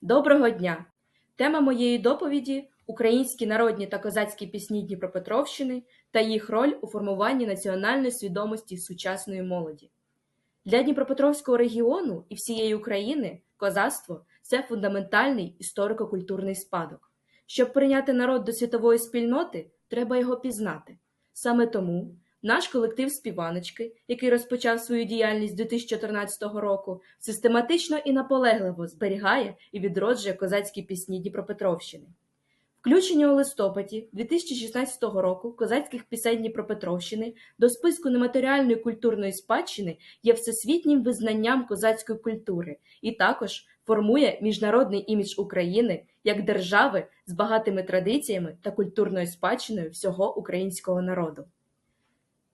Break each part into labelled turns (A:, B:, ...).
A: Доброго дня! Тема моєї доповіді українські народні та козацькі пісні Дніпропетровщини та їх роль у формуванні національної свідомості сучасної молоді. Для Дніпропетровського регіону і всієї України козацтво це фундаментальний історико-культурний спадок. Щоб прийняти народ до світової спільноти, треба його пізнати. Саме тому наш колектив співаночки, який розпочав свою діяльність 2014 року, систематично і наполегливо зберігає і відроджує козацькі пісні Дніпропетровщини. Включення у листопаді 2016 року козацьких пісень Дніпропетровщини до списку нематеріальної культурної спадщини є всесвітнім визнанням козацької культури і також формує міжнародний імідж України як держави з багатими традиціями та культурною спадщиною всього українського народу.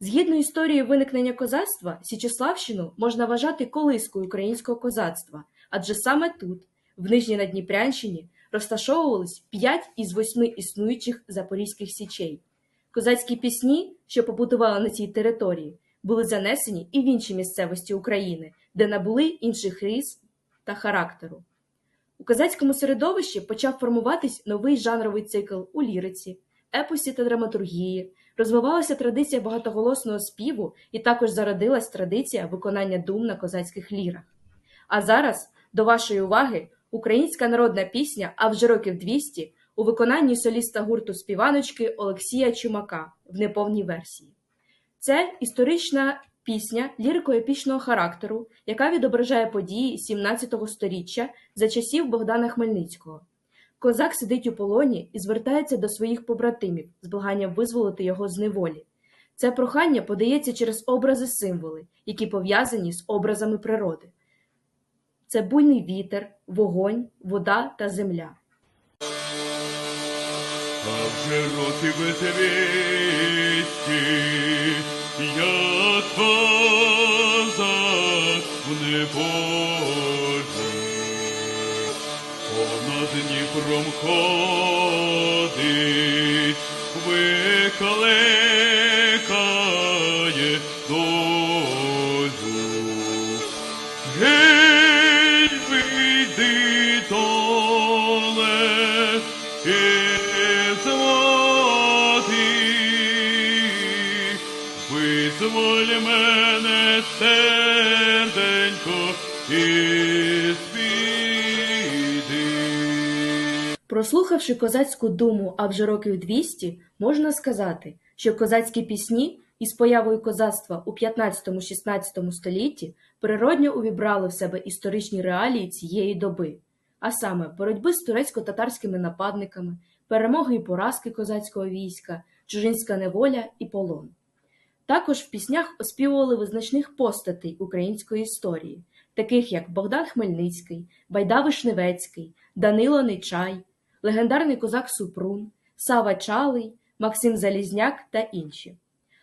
A: Згідно історії виникнення козацтва, Січеславщину можна вважати колискою українського козацтва, адже саме тут, в Нижній Надніпрянщині, розташовувались п'ять із восьми існуючих запорізьких січей. Козацькі пісні, що побудували на цій території, були занесені і в інші місцевості України, де набули інших рис та характеру. У козацькому середовищі почав формуватись новий жанровий цикл у ліриці, епосі та драматургії, розвивалася традиція багатоголосного співу і також зародилась традиція виконання дум на козацьких лірах. А зараз до вашої уваги українська народна пісня, а вже років 200 у виконанні соліста гурту співаночки Олексія Чумака в неповній версії. Це історична пісня лірико-епічного характеру, яка відображає події 17 століття за часів Богдана Хмельницького. Козак сидить у полоні і звертається до своїх побратимів з благанням визволити його з неволі. Це прохання подається через образи символи, які пов'язані з образами природи. Це буйний вітер, вогонь, вода та земля.
B: А вже безвісті, як козак в неволі, понад Дніпром ходить, викликає
A: Прослухавши козацьку думу, а вже років 200, можна сказати, що козацькі пісні із появою козацтва у 15-16 столітті природньо увібрали в себе історичні реалії цієї доби, а саме боротьби з турецько-татарськими нападниками, перемоги і поразки козацького війська, чужинська неволя і полон. Також в піснях оспівували визначних постатей української історії, таких як Богдан Хмельницький, Байда Вишневецький, Данило Нечай, легендарний козак Супрун, Сава Чалий, Максим Залізняк та інші.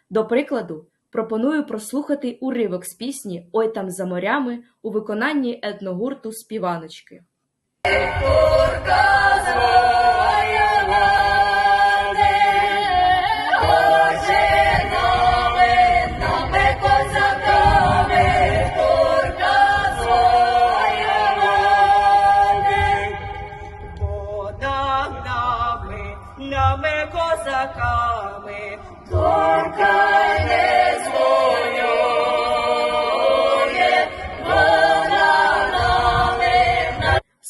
A: До прикладу, пропоную прослухати уривок з пісні Ой там за морями у виконанні етногурту співаночки.
C: Бо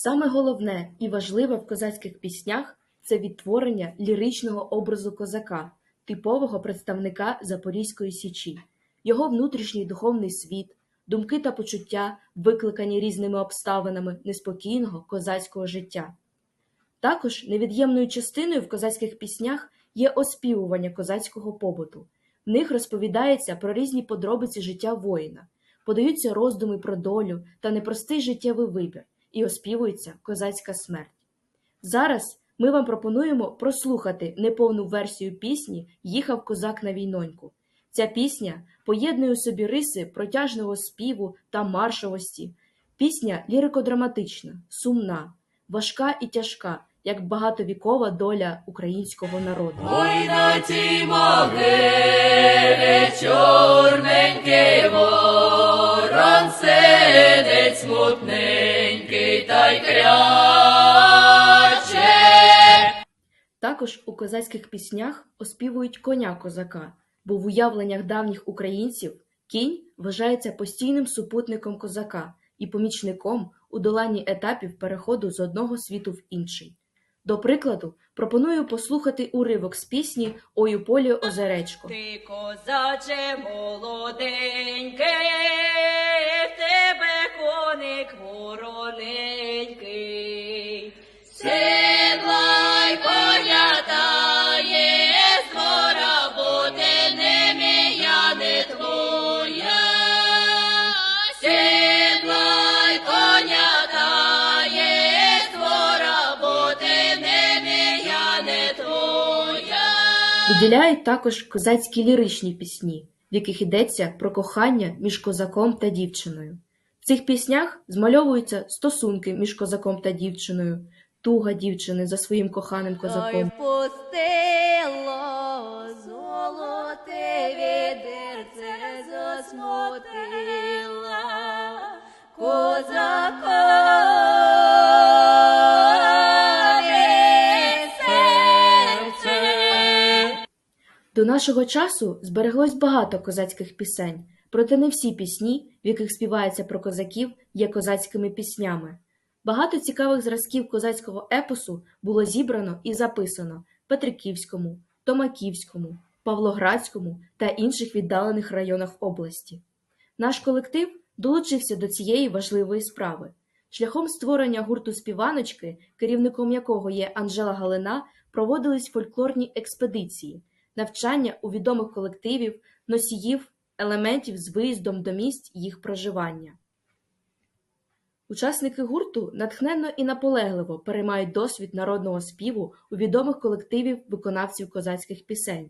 A: Саме головне і важливе в козацьких піснях це відтворення ліричного образу козака, типового представника Запорізької січі, його внутрішній духовний світ, думки та почуття, викликані різними обставинами неспокійного козацького життя. Також невід'ємною частиною в козацьких піснях є оспівування козацького побуту. В них розповідається про різні подробиці життя воїна, подаються роздуми про долю та непростий життєвий вибір, і оспівується козацька смерть. Зараз ми вам пропонуємо прослухати неповну версію пісні Їхав козак на війноньку. Ця пісня поєднує у собі риси протяжного співу та маршовості. Пісня лірико-драматична, сумна, важка і тяжка, як багатовікова доля українського народу.
D: Ой на тій могилі чорненький ворон сидить смутненький Китай кряче.
A: Також у козацьких піснях оспівують коня козака, бо в уявленнях давніх українців кінь вважається постійним супутником козака і помічником у доланні етапів переходу з одного світу в інший. До прикладу, пропоную послухати уривок з пісні Ой у полі озеречко.
C: Ти козаче молоденький,
A: Виділяють також козацькі ліричні пісні, в яких йдеться про кохання між козаком та дівчиною. В цих піснях змальовуються стосунки між козаком та дівчиною, туга дівчини за своїм коханим козаком.
E: Золоте відерце засмотила
A: нашого часу збереглось багато козацьких пісень, проте не всі пісні, в яких співається про козаків, є козацькими піснями. Багато цікавих зразків козацького епосу було зібрано і записано Петриківському, Томаківському, Павлоградському та інших віддалених районах області. Наш колектив долучився до цієї важливої справи. Шляхом створення гурту співаночки, керівником якого є Анжела Галина, проводились фольклорні експедиції, навчання у відомих колективів, носіїв, елементів з виїздом до місць їх проживання. Учасники гурту натхненно і наполегливо переймають досвід народного співу у відомих колективів виконавців козацьких пісень.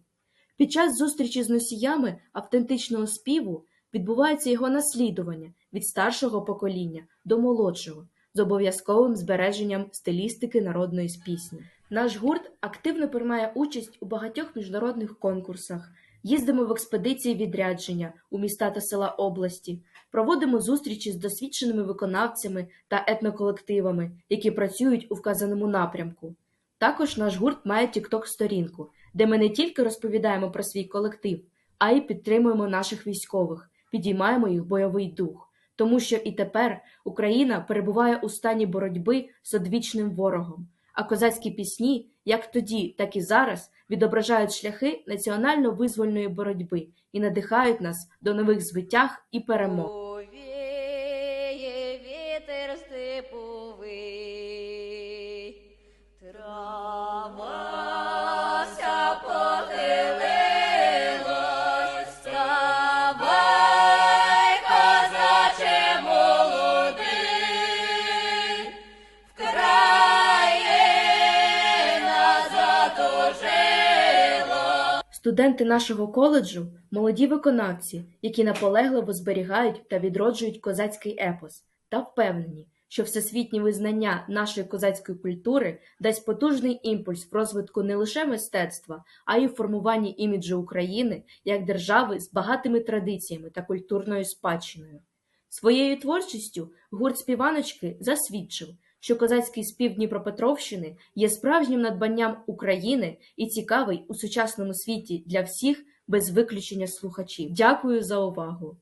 A: Під час зустрічі з носіями автентичного співу відбувається його наслідування від старшого покоління до молодшого з обов'язковим збереженням стилістики народної пісні. Наш гурт активно приймає участь у багатьох міжнародних конкурсах, їздимо в експедиції відрядження у міста та села області, проводимо зустрічі з досвідченими виконавцями та етноколективами, які працюють у вказаному напрямку. Також наш гурт має TikTok сторінку, де ми не тільки розповідаємо про свій колектив, а й підтримуємо наших військових, підіймаємо їх бойовий дух. Тому що і тепер Україна перебуває у стані боротьби з одвічним ворогом, а козацькі пісні, як тоді, так і зараз, відображають шляхи національно-визвольної боротьби і надихають нас до нових звитяг і перемог. Студенти нашого коледжу молоді виконавці, які наполегливо зберігають та відроджують козацький епос, та впевнені, що всесвітнє визнання нашої козацької культури дасть потужний імпульс в розвитку не лише мистецтва, а й у формуванні іміджу України як держави з багатими традиціями та культурною спадщиною. Своєю творчістю гурт співаночки засвідчив, що козацький спів Дніпропетровщини є справжнім надбанням України і цікавий у сучасному світі для всіх без виключення слухачів. Дякую за увагу!